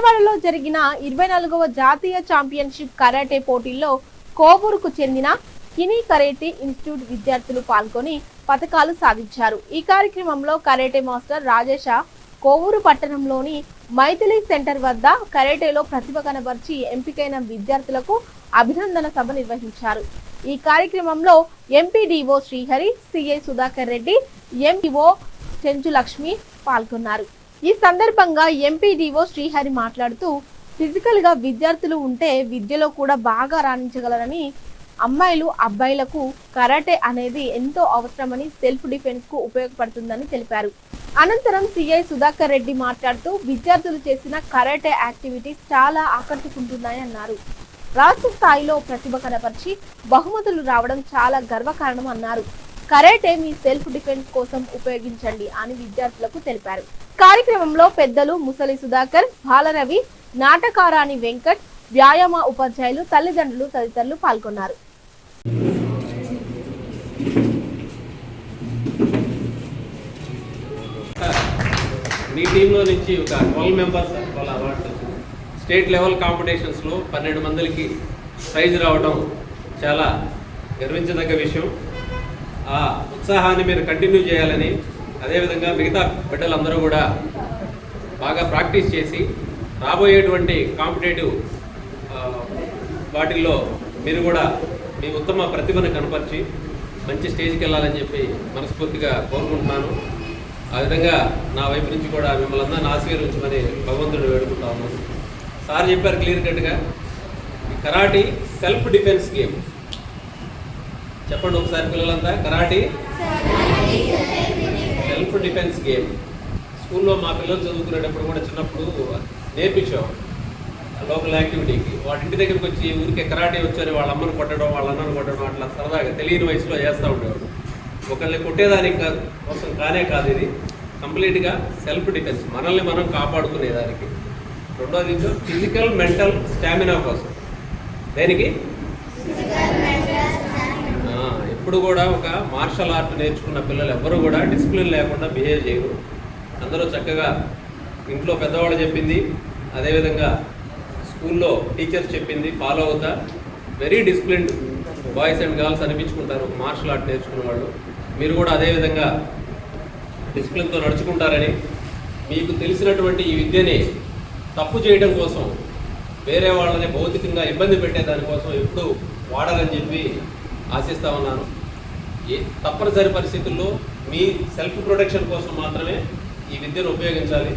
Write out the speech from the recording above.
విజయవాడలో జరిగిన ఇరవై నాలుగవ జాతీయ ఛాంపియన్షిప్ కరాటే పోటీల్లో కోవూరుకు చెందిన కినీ కరేటే ఇన్స్టిట్యూట్ విద్యార్థులు పాల్గొని పథకాలు సాధించారు. ఈ కార్యక్రమంలో కరేటే మాస్టర్ రాజేష కోవూరు పట్టణంలోని మైథిలి సెంటర్ వద్ద కరేటేలో ప్రతిభ కనబర్చి ఎంపికైన విద్యార్థులకు అభినందన సభ నిర్వహించారు. ఈ కార్యక్రమంలో MPDO Srihari CI Sudhakar Reddy MPO Chenchu Lakshmi పాల్గొన్నారు. ఈ సందర్భంగా ఎంపీడీఓ శ్రీహరి మాట్లాడుతూ ఫిజికల్గా విద్యార్థులు ఉంటే విద్యలో కూడా బాగా రాణించగలరని అమ్మాయిలు అబ్బాయిలకు కరాటే అనేది ఎంతో అవసరమని సెల్ఫ్ డిఫెన్స్కు ఉపయోగపడుతుందని తెలిపారు. అనంతరం సిఐ సుధాకర్ రెడ్డి మాట్లాడుతూ విద్యార్థులు చేసిన కరాటే యాక్టివిటీస్ చాలా ఆకట్టుకుంటున్నాయని అన్నారు. రాష్ట్ర స్థాయిలో ప్రతిభ కనపరిచి బహుమతులు రావడం చాలా గర్వకారణం అన్నారు. కరాటే మీ సెల్ఫ్ డిఫెన్స్ కోసం ఉపయోగించండి అని విద్యార్థులకు తెలిపారు. కార్యక్రమంలో పెద్దలు ముసలి సుధాకర్ బాలరవి నాటకారాణి వెంకట్ వ్యాయామ ఉపాధ్యాయులు తల్లిదండ్రులు తదితరులు పాల్గొన్నారు. మీ టీంలో నుంచి ఒక ట్వెల్వ్ మెంబర్స్ వాళ్ళ అవార్డ్స్ స్టేట్ లెవెల్ కాంపిటీషన్స్లో పన్నెండు మందికి ప్రైజ్ రావడం చాలా గర్వించదగ్గ విషయం. ఆ ఉత్సాహాన్ని మీరు కంటిన్యూ చేయాలని అదేవిధంగా మిగతా బిడ్డలందరూ కూడా బాగా ప్రాక్టీస్ చేసి రాబోయేటువంటి కాంపిటేటివ్ వాటిల్లో మీరు కూడా మీ ఉత్తమ ప్రతిభను కనపరిచి మంచి స్టేజ్కి వెళ్ళాలని చెప్పి మనస్ఫూర్తిగా కోరుకుంటున్నాను. ఆ విధంగా నా వైపు నుంచి కూడా మిమ్మల్ని అందరిని ఆశీర్వించమని భగవంతుడు వేడుకుంటా ఉన్నాను. సార్ చెప్పారు క్లియర్ కట్గా కరాటీ సెల్ఫ్ డిఫెన్స్ గేమ్ చెప్పండి ఒకసారి పిల్లలంతా. కరాటీ? Self defence game. స్కూల్లో మా పిల్లలు చదువుకునేటప్పుడు కూడా చిన్నప్పుడు నేర్పించాం లోకల్ యాక్టివిటీకి. వాటి ఇంటి దగ్గరికి వచ్చి ఊరికే కరాటే వచ్చారు. వాళ్ళ అమ్మను కొట్టడం వాళ్ళ అన్నను కొట్టడం అట్లా సరదాగా తెలియని వయసులో చేస్తూ ఉండేవాడు ఒకరిని కొట్టేదానికి కోసం కానే కాదు ఇది. కంప్లీట్గా సెల్ఫ్ డిఫెన్స్. మనల్ని మనం కాపాడుకునేదానికి. రెండోది ఫిజికల్ మెంటల్ స్టామినా కోసం. దేనికి ఆ, ఎప్పుడు కూడా ఒక మార్షల్ ఆర్ట్ నేర్చుకున్న పిల్లలు ఎవ్వరూ కూడా డిసిప్లిన్ లేకుండా బిహేవ్ చేయరు. అందరూ చక్కగా ఇంట్లో పెద్దవాళ్ళు చెప్పింది అదేవిధంగా స్కూల్లో టీచర్స్ చెప్పింది ఫాలో అవుతా. Very disciplined boys and girls అనిపించుకుంటారు martial art నేర్చుకున్న వాళ్ళు. మీరు కూడా అదేవిధంగా డిసిప్లిన్తో నడుచుకుంటారని మీకు తెలిసినటువంటి ఈ విద్యని తప్పు చేయడం కోసం వేరే వాళ్ళని భౌతికంగా ఇబ్బంది పెట్టే దానికోసం ఎప్పుడు వాడాలని చెప్పి ఆశిస్తా ఉన్నాను. ఏ తప్పనిసరి పరిస్థితుల్లో మీ సెల్ఫ్ ప్రొటెక్షన్ కోసం మాత్రమే ఈ విద్యను ఉపయోగించాలి.